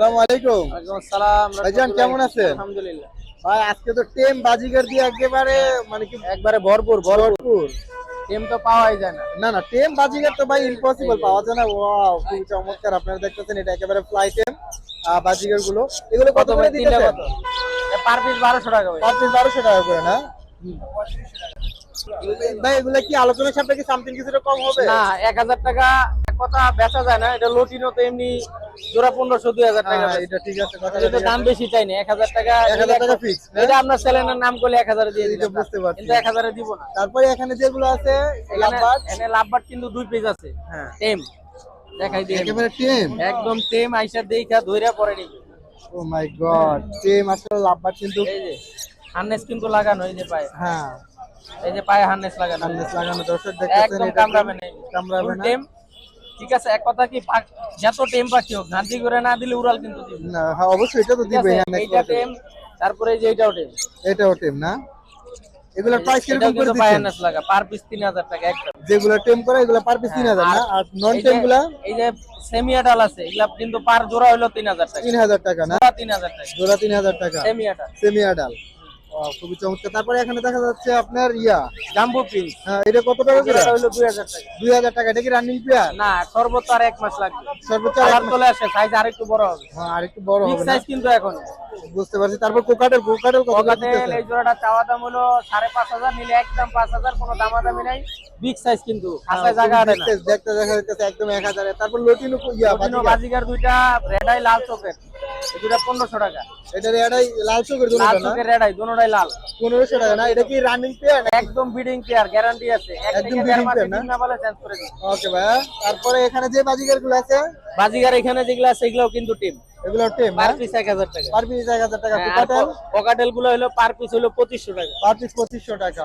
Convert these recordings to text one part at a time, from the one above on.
আসসালামু আলাইকুম। ভাইজান, কেমন আছেন? আলহামদুলিল্লাহ। ভাই আজকে তো টেম বাজিগার দিয়ে একেবারে মানে কি একবারে ভরপুর ভরপুর। ভরপুর। টেম তো পাওয়াই যায় না। না না টেম বাজিগার তো ভাই ইম্পসিবল পাওয়া যায় না। ওয়াও খুব চমৎকার আপনারা দেখতেছেন এটা একেবারে ফ্লাই টেম বাজিগারগুলো এগুলো কত করে তিনটা কত? পার পিস বারোশো টাকা পার পিস বারোশো টাকা করে না? ভাই এগুলো কি আলোচনার সাপেক্ষে সামথিং কিছুটা কম হবে? না এক হাজার টাকা এক কথা বেচা যায় না এটা লটিনো তো এমনি জোড়া পনেরোশো দুই হাজার টাকা হ্যাঁ, এটা ঠিক আছে এটা দাম বেশি চাই না? এক হাজার টাকা 1000 টাকা fix, না? এটা আপনার চ্যানেলের নাম করলে এক হাজারে দিয়ে দিলাম। বুঝতে পারছি। কিন্তু এক হাজারে দিব না। তারপরে এখানে যেগুলো আছে লাভবাদ এখানে লাভবাট কিন্তু দুই পিস আছে। হ্যাঁ। টেম। দেখাই দিই। একেবারে টেম? একদম টেম আইসা দেখা ধইরা পরে নি। ও মাই গড টেম আসলে লাভবাদ কিন্তু এই যে হার্নেস কিন্তু লাগানো এই যে পায়ে। হ্যাঁ। এই যে পায়ে হার্নেস লাগানো। সামনে লাগানো দর্শক দেখতেছেন একদম এটা কামড়াবে না। কামড়াবে না। ঠিক আছে এক কথা কি যত টেম পাখি হোক ঘান্তি করে না দিলে উড়াল কিন্তু না হ্যাঁ অবশ্যই এটা তো দিবে এইটা টেম তারপরে যে এইটাও টেম এটাও টেম না? এগুলোর প্রাইস এটাও কীরকম করে দিচ্ছেন? হার্নেস লাগা পার পিস তিন হাজার টাকা যেগুলো টেম করে এগুলো পার পিস তিন হাজার না? আর নন এই টেম যে- গুলা? এই যে সেমিয়াটাল আছে এগুলা কিন্তু পার জোড়া হলো টাকা। তিন হাজার টাকা না? জোড়া টাকা। জোড়া টাকা। সেমি খুবই চমৎকার তারপরে এখানে দেখা যাচ্ছে আপনার ইয়া জাম্বো হ্যাঁ, এটা কত টাকা করে? হলো টাকা। এটা কি রানিং প্লেয়ার না সর্বোচ্চ আর এক মাস লাগবে। সর্বোচ্চ চলে আসে সাইজ আর একটু বড় হবে। হ্যাঁ আর একটু বড় হবে সাইজ কিন্তু এখন। বুঝতে পারছি। তারপর কোকাটেল কোকাটেল কত এই জোড়াটা চাওয়া দাম হলো সাড়ে পাঁচ হাজার নিলে একদম পাঁচ হাজার কোনো দামাদামি নাই। বিগ সাইজ কিন্তু খাসায় জায়গা আটে না। দেখতে- দেখা যাচ্ছে একদম এক হাজারে। তারপর লটিনো ইয়া বাজিগার। দুইটা রেডাই লাল চোখের। দুইটা পনেরোশো টাকা। এটার এটাই লাল চোখের লাল চোখের লাল। পনেরোশো টাকা না? এটা কি রানিং প্লেয়ার একদম বিডিং পেয়ার গ্যারান্টি আছে। একদম মাসে pair না? না বলে চেঞ্জ করে দিই ওকে ভাইয়া তারপরে এখানে যে বাজিগারগুলো আছে? বাজিগার এখানে যেগুলো আছে এগুলো কিন্তু টিম এগুলো টেম পার পিস এক হাজার টাকা। পার পিস এক হাজার টাকা। হ্যাঁ, কোকাটেলগুলো হলো পার পিস হলো টাকা। পার পিস টাকা।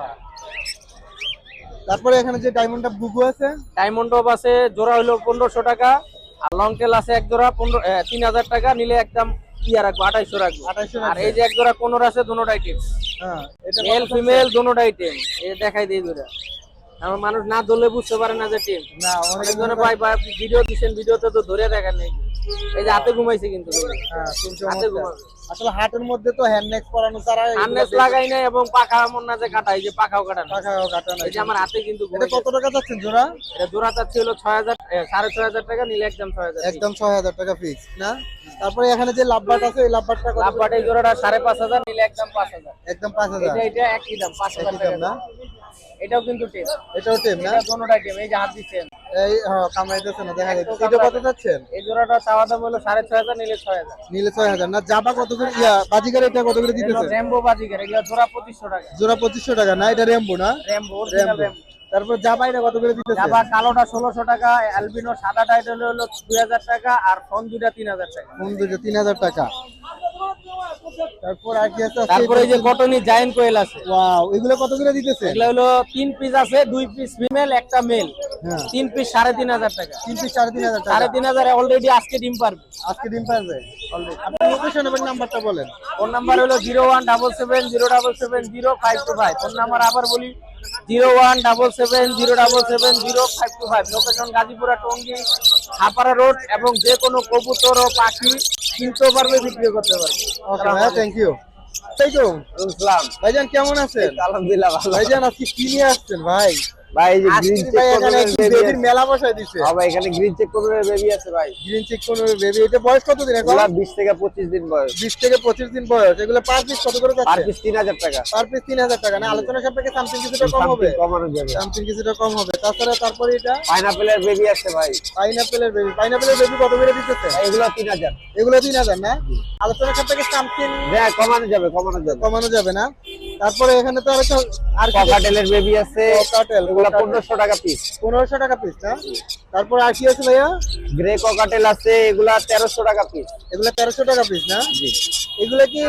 তারপরে এখানে যে ডায়মন্ডটা বুগু আছে? ডায়মন্ড অফ আছে জোড়া হলো পনেরোশো টাকা। আর লং টেল আছে এক জোড়া পনেরো তিন হাজার টাকা নিলে একদম ইয়া রাখব আঠাইশো রাখব। 2800 আর এই যে এক জোড়া কোনোর আছে দুটো টিম এটা মেল ফিমেল দুটো আইটেম এ দেখাই দিই দুটা আমার মানুষ না ধরলে বুঝতে পারে না যে টিম না অনেক অনেকজনে ভাই ভাই ভিডিও দিচ্ছেন ভিডিওতে তো ধরে দেখার নেই। এই যে হাতে ঘুমাইছে কিন্তু। হ্যাঁ হাতে ঘুমাবে আসলে হাটের মধ্যে তো হ্যান্ড নেক্স পরানো ছাড়া বেশি লাগাই নাই এবং পাখা এমন না যে কাটাই যে পাখাও কাটানো। টাকাও কাটানো এই যে আমার হাতে কিন্তু এটা কত টাকা যাচ্ছেন জোড়া? এটা জোড়া চাচ্ছি হলো ছয় হাজার এ, সাড়ে ছয় হাজার টাকা নিলে একদম ছয় হাজার একদম ছয় হাজার টাকা ফিক্স না? তারপরে এখানে যে লাভবাট আছে ওই লাভবাটটা কত? লাভবাট এই জোড়াটা সাড়ে পাঁচ হাজার নিলে একদম পাঁচ হাজার। একদম পাঁচ হাজার। এটা এটা একই দাম পাঁচ হাজার একই টাকা। না? এটাও কিন্তু টেম এটাও টেম না? এটা কোনোটাই টেম এই যে হাত দিচ্ছেন। এই হ্যাঁ কামাইতেছে না দেখা যাচ্ছে। এটা কত যাচ্ছেন? এই জোড়াটা চাওয়া দাম হলো সাড়ে ছয় হাজার নিলে ছয় হাজার। নিলে ছয় হাজার। না জাবা কত করে? ইয়া বাজিকার এটা কত করে দিতেছে? র্যাম্বো বাজিকার এগুলো জোড়া পঁচিশশো টাকা। জোড়া পঁচিশশো টাকা না এটা রেমবো না? অরিজিনাল রেমবো তারপর জাবা এটা কত করে দিতেছে? আবার কালোটা ষোলোশো টাকা অ্যালবিনো সাদা টাইটেল হলো দুই হাজার টাকা আর ফোন দুটা তিন হাজার টাকা। দুটো তিন হাজার টাকা। তারপর আর কি আছে? তারপরে এই যে কটনি জায়েন্ট কোয়েল আছে। ওয়াও এগুলো কত করে দিতেছে? এগুলো হলো তিন পিস আছে দুই পিস ফিমেল একটা মেল তিন পিস সাড়ে তিন হাজার টাকা। তিন পিস সাড়ে তিন হাজার টাকা। সাড়ে তিন হাজার অলরেডি আজকে ডিম পারবে। আজকে ডিম পারবে। আপনার লোকেশন এবং নাম্বারটা বলেন। ফোন নাম্বার হলো zero one double seven zero double seven zero five two five. Phone number আবার বলি zero one double seven zero double seven zero five two five. Location Gazipura Tongi Hapara road এবং যে কোনো কবুতর ও পাখি কিনতেও পারবে বিক্রি করতে পারবে। ওকে ভাই থ্যাংক ইউ ভাইজান কেমন আছেন? আলহামদুলিল্লাহ ভালো। ভাইজান আজকে কি নিয়ে আসছেন ভাই? ভাই এই যে গ্রিন চেক এখানে কোনের কি বেবি বেবির মেলা বসায় দিছে। হ্যাঁ ভাই এখানে গ্রিন চেক কোনের বেবি আছে ভাই। গ্রিন চিক কোন বেবি এটা বয়স কত দিন এখন 20 থেকে 25 দিন বয়স। বিশ থেকে পঁচিশ দিন বয়স। এগুলো পার পিস কত করে পার পিস 3000 টাকা। পার পিস তিন হাজার টাকা। না আলোচনা সাপেক্ষে সামথিং কিছুটা কম হবে। কমানো যাবে। সামথিং কিছুটা কম হবে। তাছাড়া তারপরে এটা পাইনাপেলের বেবি আছে ভাই। পাইনাপেলের বেবি পাইনাপেলের বেবি কত করে দিতেছে? ভাই এগুলো 3000 এগুলো তিন হাজার না? আলোচনা সাপেক্ষে সামথিং হ্যাঁ কমানো যাবে কমানো যাবে। কমানো যাবে না? তারপরে এখানে তো আরেকটা আর ককাটেলের বেবি আছে। ককাটেল, এগুলো 1500 টাকা পিস 1500 টাকা পিস না? তারপর আর কি আছে ভাইয়া? গ্রে ককাটেল আছে এগুলা 1300 টাকা পিস এগুলো 1300 টাকা পিস না? জি। এগুলো কি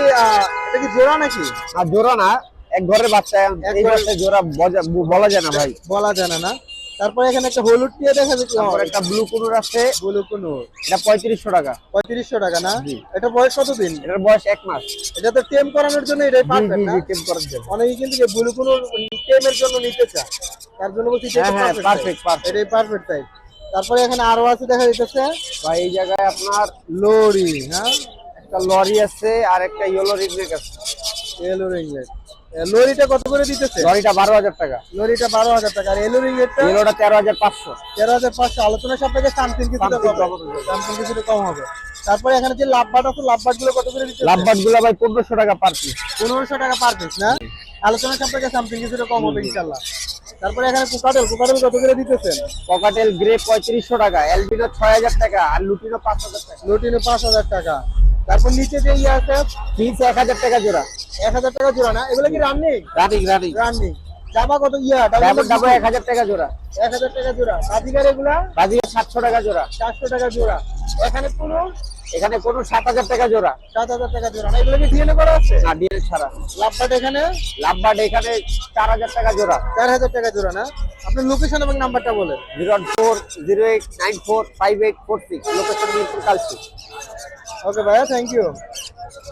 এটা কি জোড়া নাকি? আর জোড়া না এক ঘরের বাচ্চা এই বাচ্চা জোড়া বলা যায় না ভাই। বলা যায় না না? তারপরে এখানে একটা হলুদ টিয়া দেখা যাচ্ছে। একটা ব্লু কুনুর আছে। বলু কোনো এটা 3500 টাকা। পঁয়ত্রিশশো টাকা না? এটা বয়স কতদিন? এটার বয়স এক মাস। এটা তো টেম করানোর জন্য এটাই পারফেক্ট না? টেম করার জন্য। অনেকে কিন্তু যে ব্লু কোনো টেমের জন্য নিতে চায়। তার জন্য বলছি হ্যাঁ, হ্যাঁ, perfect, perfect. এটাই পারফেক্ট তাই তারপরে এখানে আরও আছে দেখা যাইতেছে। ভাই এই জায়গায় আপনার লরি হ্যাঁ? একটা লরি আছে আর একটা ইয়েলো রিগনেক আছে। এলো রিংলেট লরিটা কত করে দিতেছে? লরিটা বারো হাজার টাকা। লরিটা বারো হাজার টাকা। আর এলো রিংলেটটা ইয়েলোটা তেরো হাজার পাঁচশো। তেরো হাজার পাঁচশো। আলোচনা সাপেক্ষে সামথিং কিছুটা কম কম হবে। সামথিং কিছুটা কম হবে। তারপরে এখানে যে লাভবাট আছে লাভবাটগুলো কত করে দিচ্ছে লাভবাটগুলো ভাই পনেরোশো টাকা পার পিস পনেরোশো টাকা পার পিস না? আলোচনা সাপেক্ষে সামথিং কিছুটা কম হবে ইনশাল্লাহ তারপরে এখানে কুকাটেল। কুকাটেল কত করে দিতেছেন ককাটেল গ্রে পঁয়ত্রিশশো টাকা এলবিনো ছয় হাজার টাকা আর লুটিনো পাঁচ হাজার টাকা। লুটিনে পাঁচ হাজার টাকা। তারপর নিচে যে ইয়ে আছে পিস এক হাজার টাকা জোড়া। এক হাজার টাকা জোড়া না? এগুলো কি রানিং রানিং রানিং রানিং জামা কত ইয়া? ডাবল ডাবল এক হাজার টাকা জোড়া। এক হাজার টাকা জোড়া। বাজিকার এগুলা? বাজিয়ে সাতশো টাকা জোড়া। চারশো টাকা জোড়া। এখানে কোনো? এখানে কোনো সাত হাজার টাকা জোড়া। সাত হাজার টাকা জোড়া না। এগুলো কি ডিএনএ করা আছে? না ডিএল ছাড়া। লাভবাট এখানে? লাভবাট এখানে চার হাজার টাকা জোড়া। চার হাজার টাকা জোড়া না? আপনার লোকেশন এবং নাম্বারটা বলেন। Zero four zero eight nine four five eight four six. Location Mirpur Kalshi okay ভাইয়া থ্যাংক ইউ